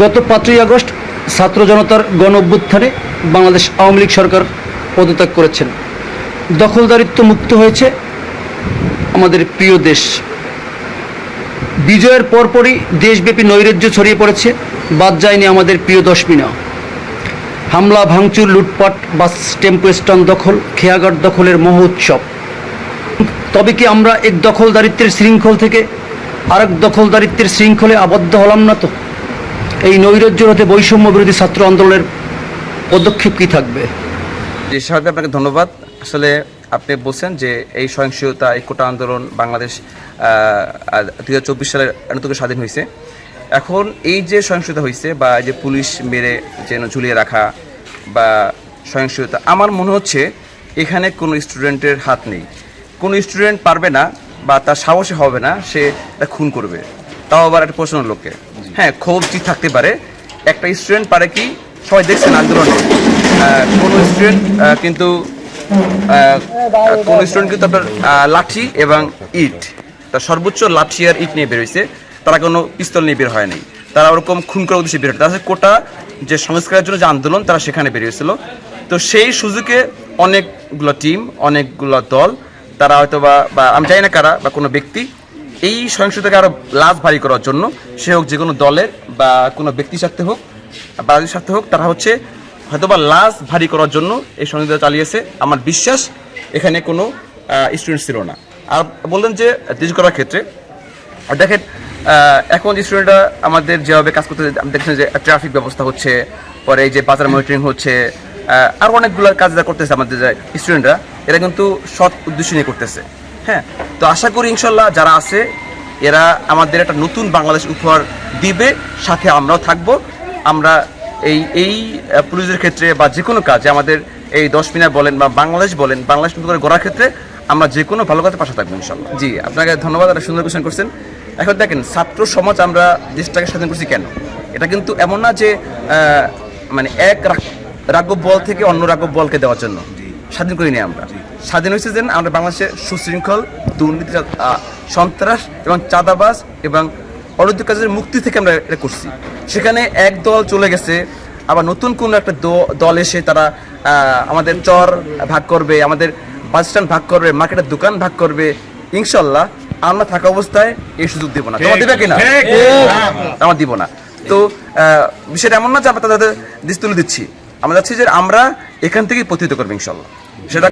গত পাঁচই আগস্ট ছাত্র জনতার গণ অভ্যুত্থানে বাংলাদেশ আওয়ামী লীগ সরকার পদত্যাগ করেছেন। দখলদারিত্ব মুক্ত হয়েছে আমাদের প্রিয় দেশ। বিজয়ের পরপরই দেশব্যাপী নৈরাজ্য ছড়িয়ে পড়েছে, বাদ যায়নি আমাদের প্রিয় দশমিনা। হামলা, ভাঙচুর, লুটপাট, বাস, টেম্পো, স্ট্যান্ড দখল, খেয়াঘাট দখলের মহোৎসব তবে কি আমরা এক দখলদারিত্বের শৃঙ্খল থেকে আরেক দখলদারিত্বের শৃঙ্খলে আবদ্ধ হলাম না তো? এই নৈরাজ্য হতে বৈষম্য বিরোধী ছাত্র আন্দোলনের পদক্ষেপ কি থাকবে? সাহেব, আপনাকে ধন্যবাদ। আসলে আপনি বলছেন যে এই সহিংসতা, এই কোটা আন্দোলন বাংলাদেশ দুই হাজার চব্বিশ সালের নতুন স্বাধীন হয়েছে। এখন এই যে সহিংসতা হয়েছে বা যে পুলিশ মেরে যেন ঝুলিয়ে রাখা বা সহিংসতা, আমার মনে হচ্ছে এখানে কোনো স্টুডেন্টের হাত নেই। কোনো স্টুডেন্ট পারবে না বা তার সাহসে হবে না, সে এটা খুন করবে। তাও আবার একটা প্রশ্ন লোককে হ্যাঁ ক্ষোভ ঠিক থাকতে পারে। একটা স্টুডেন্ট পারে কি? সবাই দেখছেন আন্দোলনে। কোনো স্টুডেন্ট কিন্তু কোন স্টুডেন্ট কিন্তু আপনার লাঠি এবং ইট। তার সর্বোচ্চ লাঠি আর ইট নিয়ে বের হয়েছে। তারা কোনো পিস্তল নিয়ে বের হয় নাই। তারা ওরকম খুন করার উদ্দেশ্যে বের হয় তারা কোটা যে সংস্কারের জন্য যে আন্দোলন, তারা সেখানে বেরিয়েছিল তো সেই সুযোগে অনেকগুলো টিম অনেকগুলো দল, তারা হয়তো বা, আমি জানি না কারা, বা কোনো ব্যক্তি এই সহিংসতাকে আরও লাভ ভারী করার জন্য, সে হোক যে কোনো দলের বা কোনো ব্যক্তির স্বার্থে হোক, বা স্বার্থে হোক, তারা হচ্ছে হয়তোবা লাশ ভারী করার জন্য এই সহিংসতা চালিয়েছে। আমার বিশ্বাস এখানে কোনো স্টুডেন্ট ছিল না। আর বললেন যে দেশ করার ক্ষেত্রে দেখেন এখন স্টুডেন্টরা আমাদের যেভাবে কাজ করতে দেখছেন যে ট্রাফিক ব্যবস্থা হচ্ছে, পরে এই যে বাজার মনিটরিং হচ্ছে আরও অনেকগুলো কাজ যা করতেছে আমাদের যে স্টুডেন্টরা এরা কিন্তু সৎ উদ্দেশ্য নিয়ে করতেছে। হ্যাঁ তো আশা করি ইনশাল্লাহ যারা আছে এরা আমাদের একটা নতুন বাংলাদেশ উপহার দিবে সাথে আমরাও থাকব। আমরা এই এই পুলিশের ক্ষেত্রে বা যে কোনো কাজে আমাদের এই দশ মিনার বলেন বা বাংলাদেশ বলেন বাংলাদেশ নতুন করে গড়ার ক্ষেত্রে আমরা যে কোনো ভালো কাজে পাশে থাকব ইনশাল্লাহ। জি আপনাকে ধন্যবাদ একটা সুন্দর কোশ্চেন করছেন। এখন দেখেন ছাত্র সমাজ আমরা দেশটাকে স্বাধীন করছি কেন? এটা কিন্তু এমন না যে মানে এক রাগ- রাঘব বল থেকে অন্য রাঘব বলকে দেওয়ার জন্য। স্বাধীন করিনি আমরা। স্বাধীন হয়েছে যেন আমরা বাংলাদেশে সুশৃঙ্খল দুর্নীতি সন্ত্রাস এবং চাঁদাবাজ এবং অনৈতিক কাজের মুক্তি থেকে আমরা এটা করছি। সেখানে এক দল চলে গেছে আবার নতুন কোনো একটা দল এসে তারা আমাদের চর ভাগ করবে আমাদের বাস স্ট্যান্ড ভাগ করবে মার্কেটের দোকান ভাগ করবে ইনশাল্লাহ আমরা থাকা অবস্থায় এই সুযোগ দিব না। তোমার দিবে কিনা? আমার দিব না। তো আহ, বিষয়টা এমন না যে আমরা তাদের দিস তুলে দিচ্ছি। আমরা যাচ্ছি যে আমরা এখান থেকেই প্রতিহিত করব ইনশাল্লাহ। সেটা